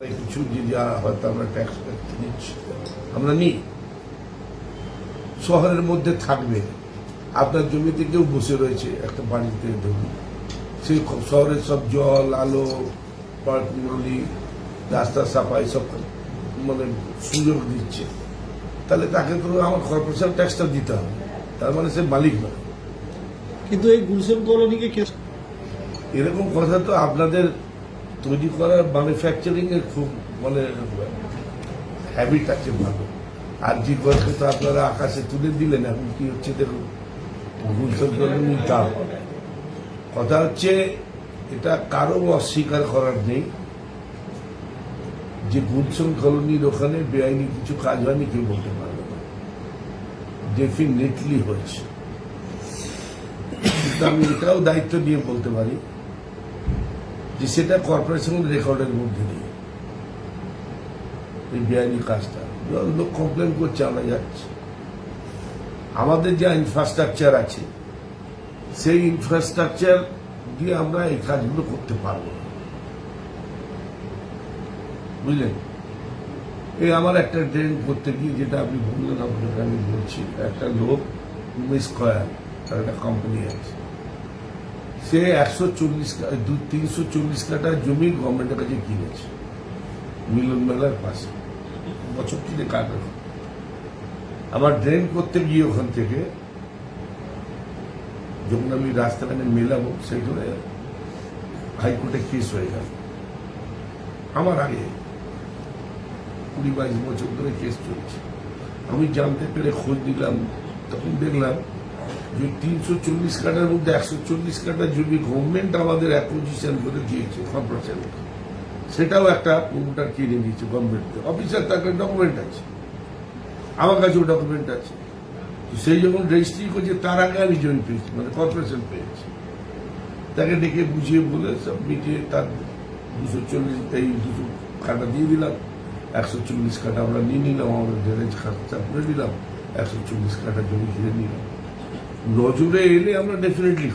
কিছু যে যা হয়তো আমরা ট্যাক্স নিচ্ছি আমরা নিই। শহরের মধ্যে থাকবে। আপনার জমিতে কেউ বসে রয়েছে একটা বাড়িতে ধরুন। সেই শহরের সব জল আলো পার্কগুলি রাস্তা সাফাই সব মানে সুযোগ দিচ্ছে। তাহলে তাকে তো আমার কর্পোরেশন ট্যাক্সটা দিতে হবে। তার মানে সে মালিক নয়। কিন্তু এই গুলশান কলোনিকে কে এরকম কথা তো আপনাদের তৈরি করার ম্যানুফ্যাকচারিং এর খুব মানে হ্যাবিট আছে ভালো। আর যে কথা তো আপনারা আকাশে তুলে দিলেন, এখন কি হচ্ছে দেখুন। কথা হচ্ছে, এটা কারও অস্বীকার করার নেই। যে গুলশন কলোনির ওখানে বেআইনি কিছু কাজ হয়নি, কেউ বলতে পারবে না। ডেফিনেটলি হয়েছে। কিন্তু আমি এটাও দায়িত্ব নিয়ে বলতে পারি যে সেটা কর্পোরেশন রেকর্ডের মধ্যে নেই। এই বেআইনি কাজটা। লোক কমপ্লেন করছে, আমরা যাচ্ছি। আমাদের যা ইনফ্রাস্ট্রাকচার আছে, সেই ইনফ্রাস্ট্রাকচার দিয়ে আমরা এই কাজগুলো করতে পারব। বুঝলেন? এই আমার একটা ট্রেন করতে গিয়ে যেটা আপনি বললেন, আপনাকে আমি বলছি, একটা লোক মিস কয়ার তার একটা কোম্পানি আছে। সে একশো চল্লিশ তিনশো চল্লিশ কাটা জমি গভর্নমেন্টের কাছে কিনেছে। মিলন মেলার পাশে। বছর কিনে কাটে আমার ড্রেন করতে গিয়ে ওখান থেকে যখন আমি রাস্তাখানে মেলাবো সেখানে হাইকোর্টে কেস হয়ে গেল। আমার আগে কুড়ি বাইশ বছর ধরে কেস চলছে। আমি জানতে পেরে খোঁজ নিলাম, তখন দেখলাম তিনশো চল্লিশ কাটার মধ্যে একশো চল্লিশ কাটা জমি গভর্নমেন্ট আমাদের অ্যাপোজিশন করে দিয়েছে কর্পোরেশন সেটাও একটা প্রমোটার কিনে নিয়েছে গভর্নমেন্ট অফিসার তার ডকুমেন্ট আছে। আমার কাছেও ডকুমেন্ট আছে। সেই যখন রেজিস্ট্রি করছে, তার আগে আমি জমি পেয়েছি মানে কর্পোরেশন পেয়েছি। তাকে ডেকে বুঝিয়ে বলে সব মিটিয়ে তার দুশো চল্লিশ, এই দুশো কাটা দিয়ে দিলাম। একশো চল্লিশ কাটা আমরা নিয়ে নিলাম, আমাদের ড্রেনেজ খাতা করে দিলাম। একশো চল্লিশ কাটা জমি ঘিরে নিলাম। নজরে এলে আমরা ডেফিনেটলি